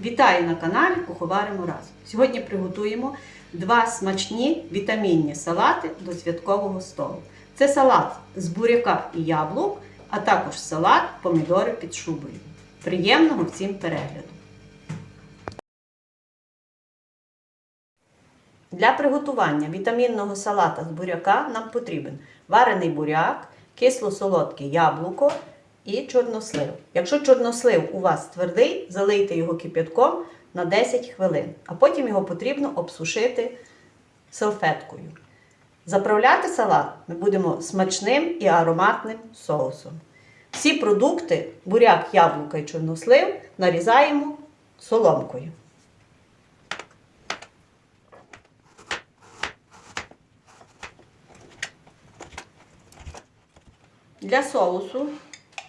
Вітаю на каналі Куховаримо разом. Сьогодні приготуємо два смачні вітамінні салати до святкового столу. Це салат з буряка і яблук, а також салат помідори під шубою. Приємного всім перегляду! Для приготування вітамінного салата з буряка нам потрібен варений буряк, кисло-солодке яблуко і чорнослив. Якщо чорнослив у вас твердий, залийте його кип'ятком на 10 хвилин, а потім його потрібно обсушити салфеткою. Заправляти салат ми будемо смачним і ароматним соусом. Всі продукти, буряк, яблука і чорнослив, нарізаємо соломкою. Для соусу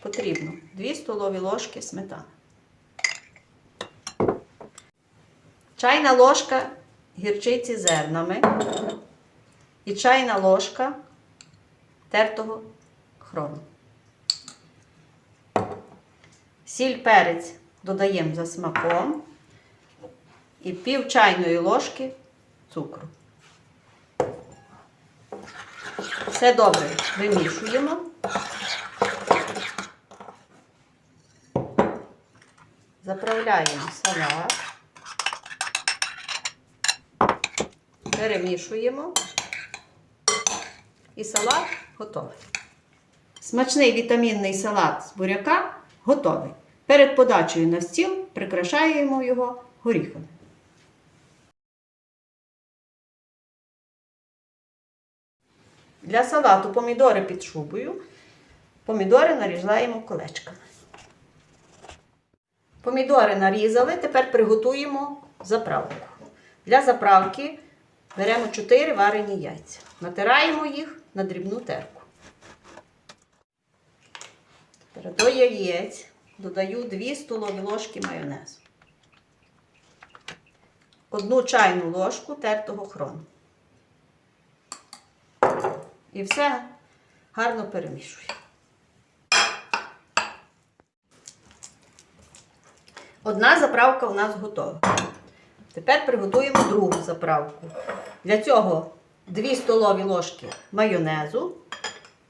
потрібно 2 столові ложки сметани. Чайна ложка гірчиці зернами і чайна ложка тертого хрону. Сіль перець додаємо за смаком і пів чайної ложки цукру. Все добре вимішуємо. Заправляємо салат, перемішуємо і салат готовий. Смачний вітамінний салат з буряка готовий. Перед подачею на стіл прикрашаємо його горіхами. Для салату помідори під шубою. Помідори нарізаємо колечками. Помідори нарізали, тепер приготуємо заправку. Для заправки беремо 4 варені яйця. Натираємо їх на дрібну терку. Тепер до яєць додаю 2 столові ложки майонезу. Одну чайну ложку тертого хрону. І все гарно перемішую. Одна заправка у нас готова. Тепер приготуємо другу заправку. Для цього 2 столові ложки майонезу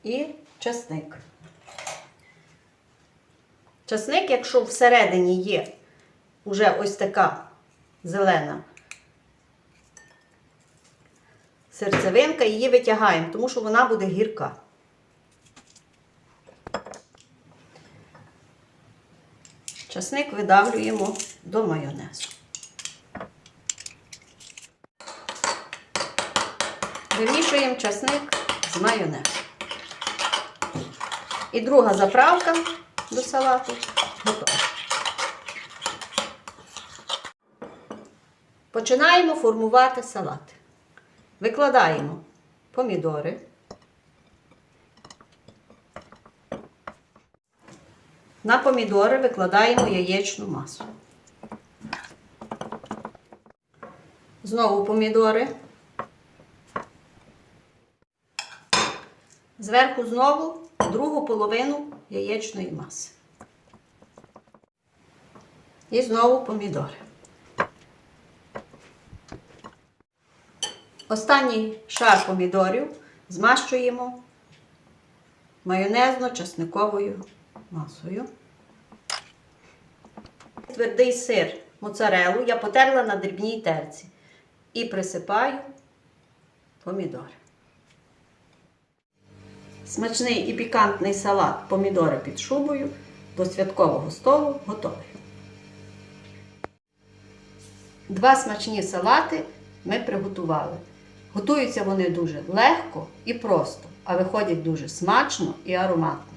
і часник. Часник, якщо всередині є уже ось така зелена серцевинка, її витягаємо, тому що вона буде гірка. Часник видавлюємо до майонезу. Вимішуємо часник з майонезом. І друга заправка до салату готова. Починаємо формувати салат. Викладаємо помідори. На помідори викладаємо яєчну масу. Знову помідори. Зверху знову другу половину яєчної маси. І знову помідори. Останній шар помідорів змащуємо майонезно-часниковою масою. Твердий сир моцарелу я потерла на дрібній терці і присипаю помідори. Смачний і пікантний салат помідори під шубою до святкового столу готовий. Два смачні салати ми приготували. Готуються вони дуже легко і просто, а виходять дуже смачно і ароматно.